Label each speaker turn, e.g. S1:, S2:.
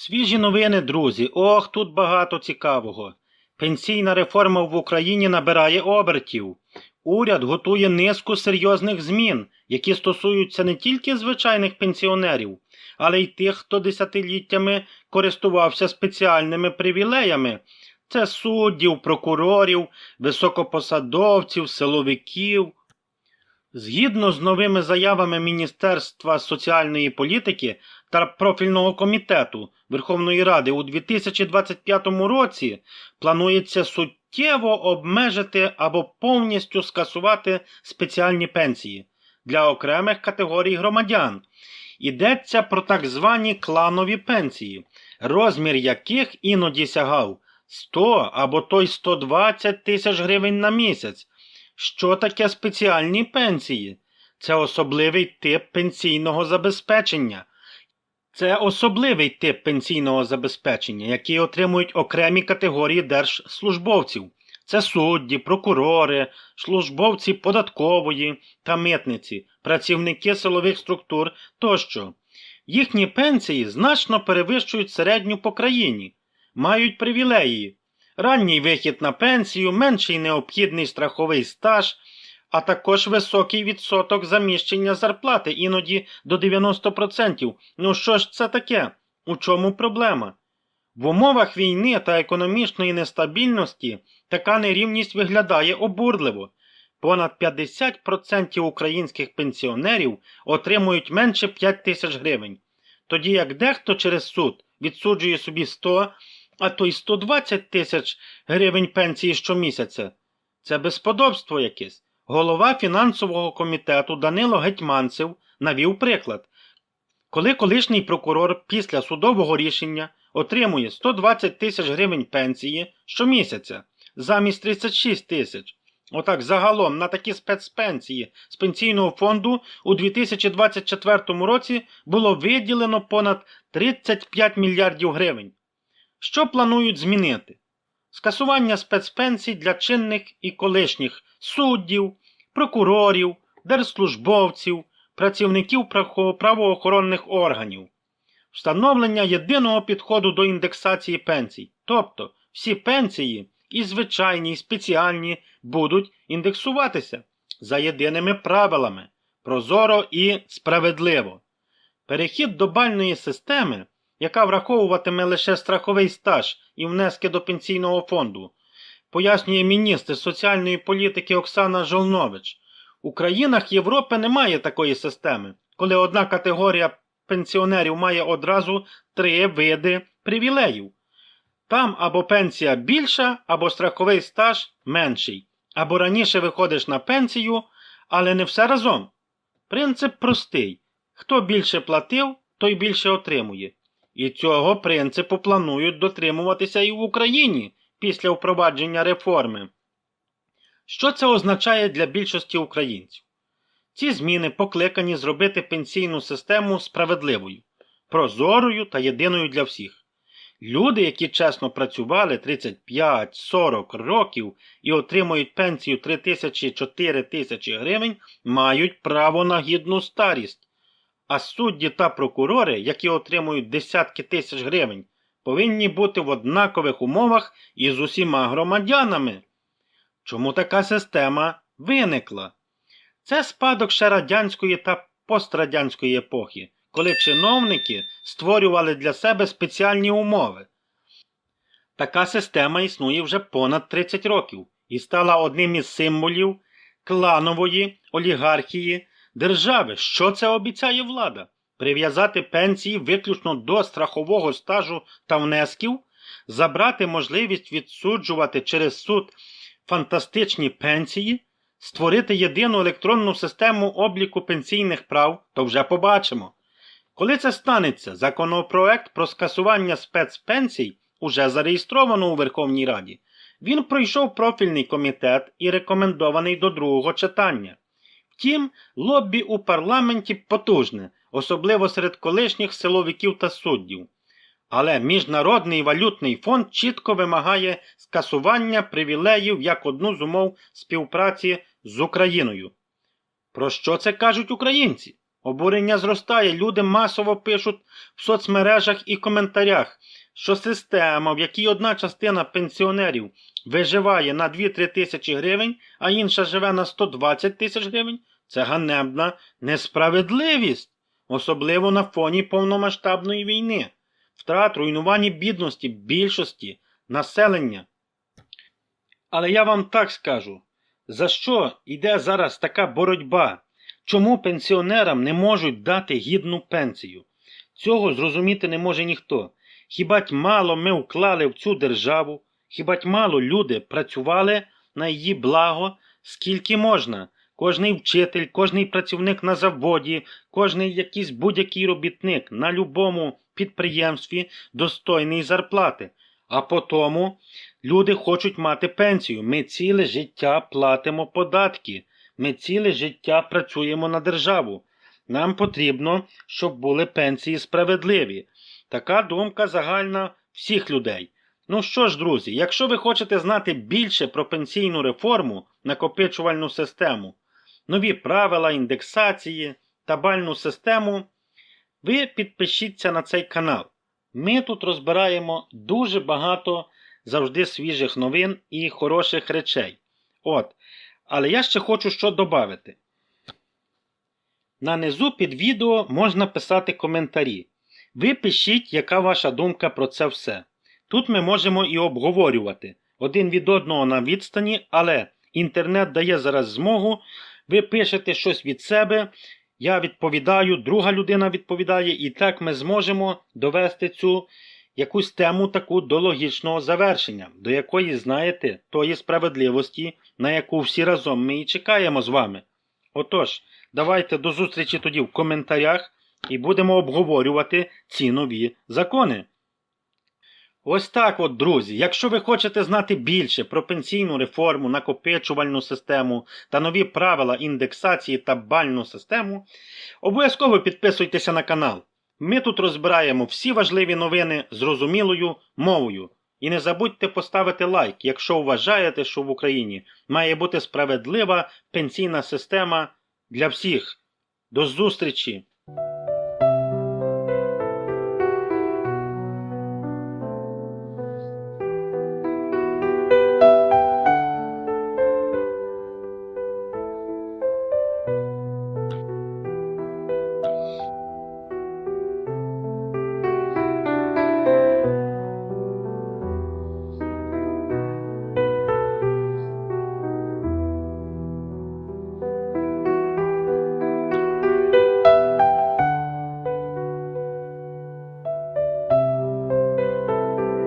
S1: Свіжі новини, друзі. Ох, тут багато цікавого. Пенсійна реформа в Україні набирає обертів. Уряд готує низку серйозних змін, які стосуються не тільки звичайних пенсіонерів, але й тих, хто десятиліттями користувався спеціальними привілеями. Це суддів, прокурорів, високопосадовців, силовиків. Згідно з новими заявами Міністерства соціальної політики та профільного комітету Верховної Ради у 2025 році планується суттєво обмежити або повністю скасувати спеціальні пенсії для окремих категорій громадян. Йдеться про так звані кланові пенсії, розмір яких іноді сягав 100 або то й 120 тисяч гривень на місяць. Що таке спеціальні пенсії? Це особливий тип пенсійного забезпечення. Це особливий тип пенсійного забезпечення, який отримують окремі категорії держслужбовців. Це судді, прокурори, службовці податкової та митниці, працівники силових структур тощо. Їхні пенсії значно перевищують середню по країні, мають привілеї, ранній вихід на пенсію, менший необхідний страховий стаж, а також високий відсоток заміщення зарплати, іноді до 90%. Ну що ж це таке? У чому проблема? В умовах війни та економічної нестабільності така нерівність виглядає обурливо. Понад 50% українських пенсіонерів отримують менше 5 тисяч гривень, тоді як дехто через суд відсуджує собі 100, а то й 120 тисяч гривень пенсії щомісяця. Це безподобство якесь. Голова фінансового комітету Данило Гетьманцев навів приклад. Коли колишній прокурор після судового рішення отримує 120 тисяч гривень пенсії щомісяця замість 36 тисяч. Отак загалом на такі спецпенсії з пенсійного фонду у 2024 році було виділено понад 35 мільярдів гривень. Що планують змінити? Скасування спецпенсій для чинних і колишніх суддів, прокурорів, держслужбовців, працівників правоохоронних органів, встановлення єдиного підходу до індексації пенсій, тобто всі пенсії, і звичайні, і спеціальні, будуть індексуватися за єдиними правилами, прозоро і справедливо. Перехід до бальної системи, яка враховуватиме лише страховий стаж і внески до пенсійного фонду, пояснює міністр соціальної політики Оксана Жолнович. У країнах Європи немає такої системи, коли одна категорія пенсіонерів має одразу три види привілеїв. Там або пенсія більша, або страховий стаж менший, або раніше виходиш на пенсію, але не все разом. Принцип простий: хто більше платив, той більше отримує. І цього принципу планують дотримуватися і в Україні після впровадження реформи. Що це означає для більшості українців? Ці зміни покликані зробити пенсійну систему справедливою, прозорою та єдиною для всіх. Люди, які чесно працювали 35-40 років і отримують пенсію 3 тисячі 4 тисячі гривень, мають право на гідну старість. А судді та прокурори, які отримують десятки тисяч гривень, повинні бути в однакових умовах із усіма громадянами. Чому така система виникла? Це спадок ще радянської та пострадянської епохи, коли чиновники створювали для себе спеціальні умови. Така система існує вже понад 30 років і стала одним із символів кланової олігархії держави. Що це обіцяє влада? Прив'язати пенсії виключно до страхового стажу та внесків, забрати можливість відсуджувати через суд фантастичні пенсії, створити єдину електронну систему обліку пенсійних прав, то вже побачимо. Коли це станеться, законопроект про скасування спецпенсій уже зареєстровано у Верховній Раді. Він пройшов профільний комітет і рекомендований до другого читання. Втім, лоббі у парламенті потужне, особливо серед колишніх силовиків та суддів. Але Міжнародний валютний фонд чітко вимагає скасування привілеїв як одну з умов співпраці з Україною. Про що це кажуть українці? Обурення зростає. Люди масово пишуть в соцмережах і коментарях, що система, в якій одна частина пенсіонерів виживає на 2-3 тисячі гривень, а інша живе на 120 тисяч гривень, це ганебна несправедливість, особливо на фоні повномасштабної війни, втрат, руйнування бідності більшості населення. Але я вам так скажу, за що йде зараз така боротьба? Чому пенсіонерам не можуть дати гідну пенсію? Цього зрозуміти не може ніхто. Хіба мало ми вклали в цю державу, хіба мало люди працювали на її благо, скільки можна? Кожний вчитель, кожний працівник на заводі, кожний якийсь будь-який робітник на любому підприємстві достойний зарплати. А потому люди хочуть мати пенсію. Ми ціле життя платимо податки. Ми ціле життя працюємо на державу. Нам потрібно, щоб були пенсії справедливі. Така думка загальна всіх людей. Ну що ж, друзі, якщо ви хочете знати більше про пенсійну реформу, накопичувальну систему, нові правила індексації та бальну систему, ви підпишіться на цей канал. Ми тут розбираємо дуже багато завжди свіжих новин і хороших речей. От. Але я ще хочу що додати. На низу під відео можна писати коментарі. Ви пишіть, яка ваша думка про це все. Тут ми можемо і обговорювати один від одного на відстані, але інтернет дає зараз змогу. Ви пишете щось від себе, я відповідаю, друга людина відповідає, і так ми зможемо довести цю якусь тему таку до логічного завершення, до якої, знаєте, тої справедливості, на яку всі разом ми і чекаємо з вами. Отож, давайте до зустрічі тоді в коментарях і будемо обговорювати ці нові закони. Ось так от, друзі. Якщо ви хочете знати більше про пенсійну реформу, накопичувальну систему та нові правила індексації та бальну систему, обов'язково підписуйтеся на канал. Ми тут розбираємо всі важливі новини зрозумілою мовою. І не забудьте поставити лайк, якщо вважаєте, що в Україні має бути справедлива пенсійна система для всіх. До зустрічі!